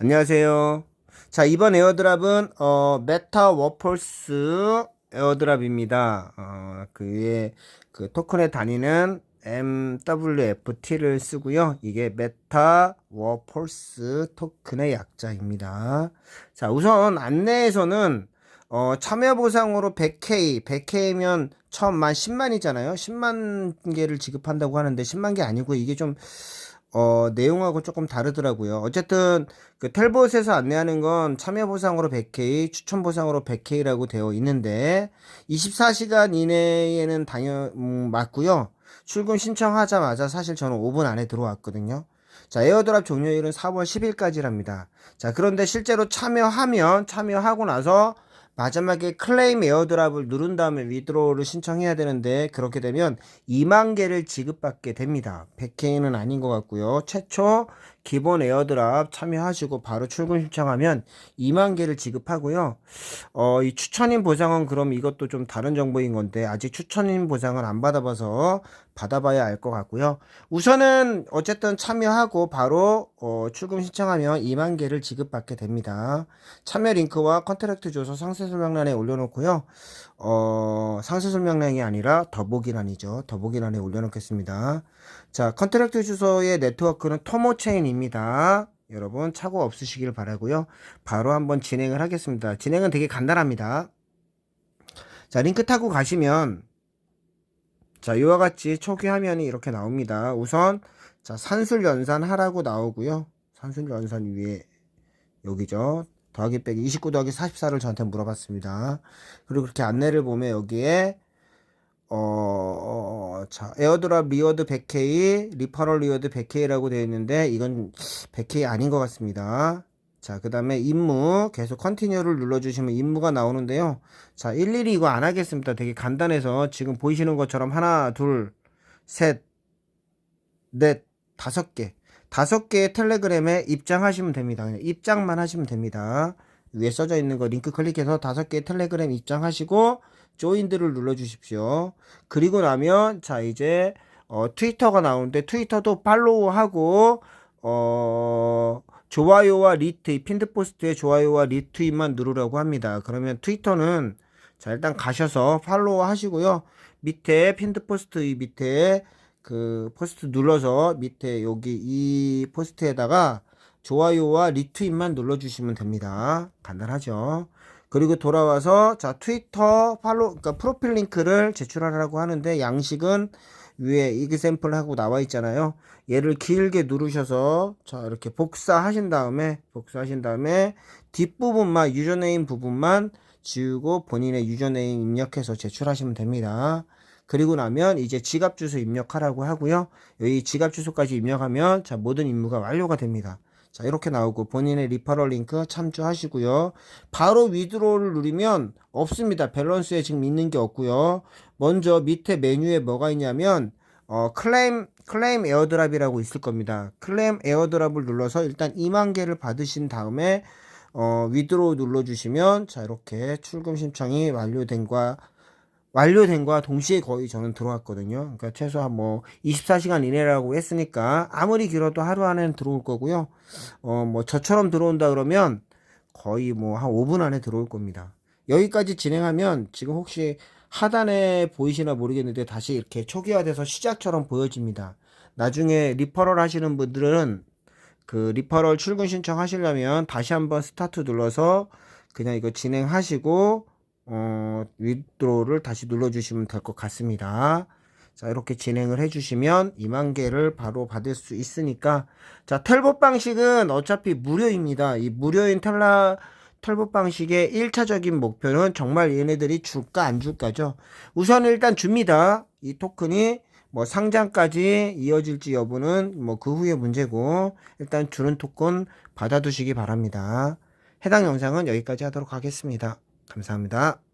안녕하세요. 자, 이번 에어드랍은, 어, 메타 워펄스 에어드랍입니다. 어, 그의 그 토큰에 다니는 MWFT를 쓰고요. 이게 메타 워펄스 토큰의 약자입니다. 자, 우선 안내에서는 어, 참여 보상으로 100K, 100K면 처음만 10만이잖아요. 10만 개를 지급한다고 하는데 10만 개 아니고 이게 좀 어, 내용하고 조금 다르더라고요. 어쨌든, 그 텔봇에서 안내하는 건 참여 보상으로 100K, 추천 보상으로 100K라고 되어 있는데, 24시간 이내에는 당연, 음, 맞고요 출근 신청하자마자 사실 저는 5분 안에 들어왔거든요. 자, 에어드랍 종료일은 4월 10일까지랍니다. 자, 그런데 실제로 참여하면, 참여하고 나서 마지막에 클레임 에어드랍을 누른 다음에 위드로우를 신청해야 되는데 그렇게 되면 2만 개를 지급받게 됩니다. 100K는 아닌 것 같고요. 최초 기본 에어드랍 참여하시고 바로 출근 신청하면 2만 개를 지급하고요. 어, 이 추천인 보상은 그럼 이것도 좀 다른 정보인 건데 아직 추천인 보상을 안 받아봐서 받아봐야 알 것 같고요. 우선은 어쨌든 참여하고 바로 어, 출금 신청하면 2만 개를 지급받게 됩니다. 참여 링크와 컨트랙트 주소 상세 설명란에 올려놓고요. 어, 상세 설명란이 아니라 더보기란이죠. 더보기란에 올려놓겠습니다. 자, 컨트랙트 주소의 네트워크는 토모체인입니다. 여러분 착오 없으시길 바라고요. 바로 한번 진행을 하겠습니다. 진행은 되게 간단합니다. 자, 링크 타고 가시면 자, 이와 같이 초기 화면이 이렇게 나옵니다. 우선 자, 산술 연산 하라고 나오고요. 산술 연산 위에 여기죠. 더하기 빼기 29 더하기 44를 저한테 물어봤습니다. 그리고 그렇게 안내를 보면 여기에 어, 어, 자, 에어드랍 리워드 100K, 리퍼럴 리워드 100K라고 되어 있는데 이건 100K 아닌 것 같습니다. 자, 그 다음에 임무, 계속 컨티뉴를 눌러주시면 임무가 나오는데요. 자, 일일이 이거 안 하겠습니다. 되게 간단해서 지금 보이시는 것처럼 하나, 둘, 셋, 넷, 다섯 개. 다섯 개의 텔레그램에 입장하시면 됩니다. 입장만 하시면 됩니다. 위에 써져 있는 거 링크 클릭해서 다섯 개의 텔레그램 입장하시고 조인드를 눌러 주십시오. 그리고 나면 자 이제 어, 트위터가 나오는데 트위터도 팔로우하고 어 좋아요와 리트윗 핀드 포스트에 좋아요와 리트윗만 누르라고 합니다. 그러면 트위터는 자 일단 가셔서 팔로우 하시고요. 밑에 핀드 포스트 이 밑에 그 포스트 눌러서 밑에 여기 이 포스트에다가 좋아요와 리트윗만 눌러주시면 됩니다. 간단하죠. 그리고 돌아와서 자 트위터 팔로 그러니까 프로필 링크를 제출하라고 하는데 양식은 위에 이그샘플 하고 나와 있잖아요. 얘를 길게 누르셔서 자 이렇게 복사하신 다음에 복사하신 다음에 뒷부분만 유저네임 부분만 지우고 본인의 유저네임 입력해서 제출하시면 됩니다. 그리고 나면 이제 지갑 주소 입력하라고 하고요. 여기 지갑 주소까지 입력하면 자 모든 임무가 완료가 됩니다. 자 이렇게 나오고 본인의 리퍼럴 링크 참조하시고요. 바로 위드로우를 누르면 없습니다. 밸런스에 지금 있는 게 없고요. 먼저 밑에 메뉴에 뭐가 있냐면 어, 클레임 클레임 에어드랍이라고 있을 겁니다. 클레임 에어드랍을 눌러서 일단 2만 개를 받으신 다음에 어, 위드로우 눌러주시면 자 이렇게 출금 신청이 완료된과 완료된과 동시에 거의 저는 들어왔거든요. 그러니까 최소한 뭐 24시간 이내라고 했으니까 아무리 길어도 하루 안에는 들어올 거고요. 어, 뭐 저처럼 들어온다 그러면 거의 뭐 한 5분 안에 들어올 겁니다. 여기까지 진행하면 지금 혹시 하단에 보이시나 모르겠는데 다시 이렇게 초기화돼서 시작처럼 보여집니다. 나중에 리퍼럴 하시는 분들은 그 리퍼럴 출근 신청 하시려면 다시 한번 스타트 눌러서 그냥 이거 진행하시고 어, 위드로를 다시 눌러주시면 될 것 같습니다. 자, 이렇게 진행을 해주시면 2만 개를 바로 받을 수 있으니까. 자, 텔봇 방식은 어차피 무료입니다. 이 무료인 텔라, 텔봇 방식의 1차적인 목표는 정말 얘네들이 줄까 안 줄까죠. 우선 일단 줍니다. 이 토큰이 뭐 상장까지 이어질지 여부는 뭐 그 후의 문제고 일단 주는 토큰 받아두시기 바랍니다. 해당 영상은 여기까지 하도록 하겠습니다. 감사합니다.